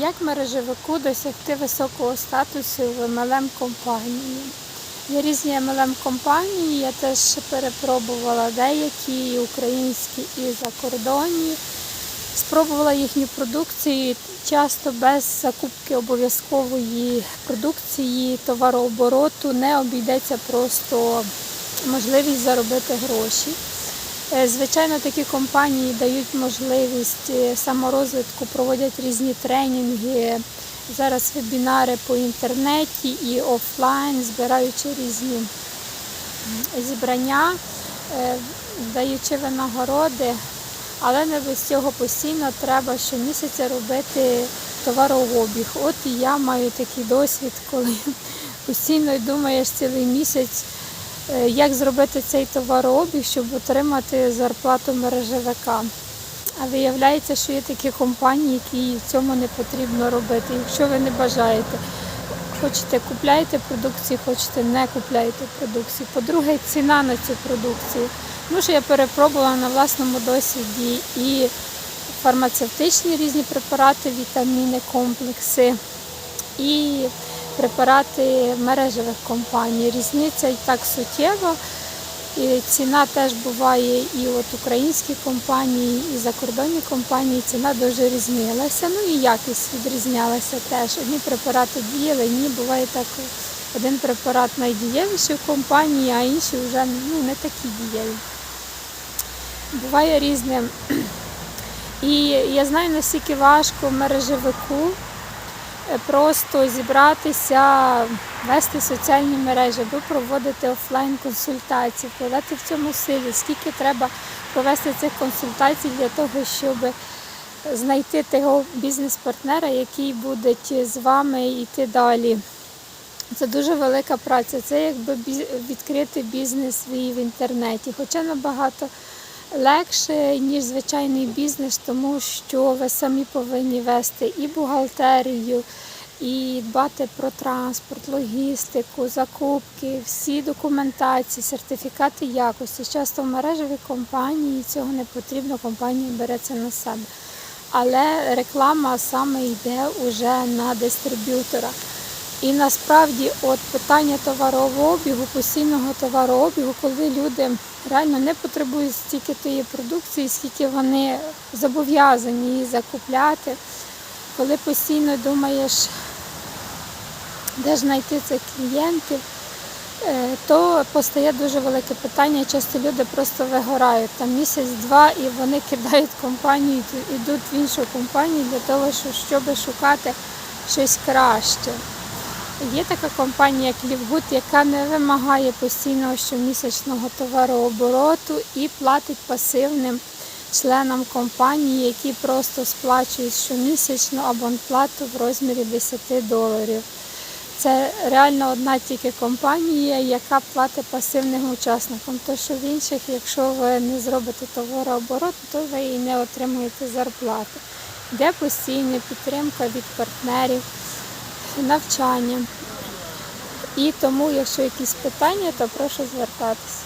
Як мережевику досягти високого статусу в MLM компанії? Є різні MLM компанії, я теж перепробувала деякі і українські і закордонні. Спробувала їхню продукцію часто без закупки обов'язкової продукції, товарообороту не обійдеться просто можливість заробити гроші. Е, Звичайно, такі компанії дають можливість е, саморозвитку, проводять різні тренінги, зараз вебінари по інтернеті і офлайн, збираючи різні зібрання, е, даючи винагороди, але не без цього постійно треба щомісяця робити товарообіг. От і я маю такий досвід, коли постійно думаєш цілий місяць. Е, як зробити цей товарообіг, щоб отримати зарплату мережевика. А виявляється, що є такі компанії, які цьому не потрібно робити. Якщо ви не бажаєте, хочете купляйте продукцію, хочете не купляйте продукцію. По-друге, ціна на цю продукцію. Тому що я перепробувала на власному досвіді і фармацевтичні різні препарати, вітаміни, комплекси, і препарати мережевих компаній. Різниця і так суттєва. І ціна теж буває і от українські компанії, і закордонні компанії. Ціна дуже різнилася. Ну і якість відрізнялася теж. Одні препарати діяли, ні, буває так. Один препарат найдієвіший в компанії, а інші вже ну, не такі дієві. Буває різне. І я знаю, наскільки важко мережевику просто зібратися, вести соціальні мережі, або проводити офлайн консультації, вкладати в цьому силі, скільки треба провести цих консультацій для того, щоб знайти того бізнес-партнера, який буде з вами йти далі. Це дуже велика праця. Це якби відкрити бізнес свій в інтернеті, хоча набагато легше, ніж звичайний бізнес, тому що ви самі повинні вести і бухгалтерію, і дбати про транспорт, логістику, закупки, всі документації, сертифікати якості. Часто в мережевій компанії цього не потрібно, компанія бере це на себе. Але реклама саме йде уже на дистриб'ютора. І насправді от питання товарообігу, постійного товарообігу, коли люди реально не потребують стільки тієї продукції, скільки вони зобов'язані її закупляти, коли постійно думаєш, де ж знайти цих клієнтів, е, то постає дуже велике питання. Часто люди просто вигорають там місяць-два і вони кидають компанію, йдуть в іншу компанію для того, щоб шукати щось краще. Є така компанія, як Лівгуд, яка не вимагає постійного щомісячного товарообороту і платить пасивним членам компанії, які просто сплачують щомісячну абонплату в розмірі 10 доларів. Це реально одна тільки компанія, яка платить пасивним учасникам. То що в інших, якщо ви не зробите товарооборот, то ви і не отримуєте зарплати. Де постійна підтримка від партнерів навчання. І тому, якщо якісь питання, то прошу звертатися.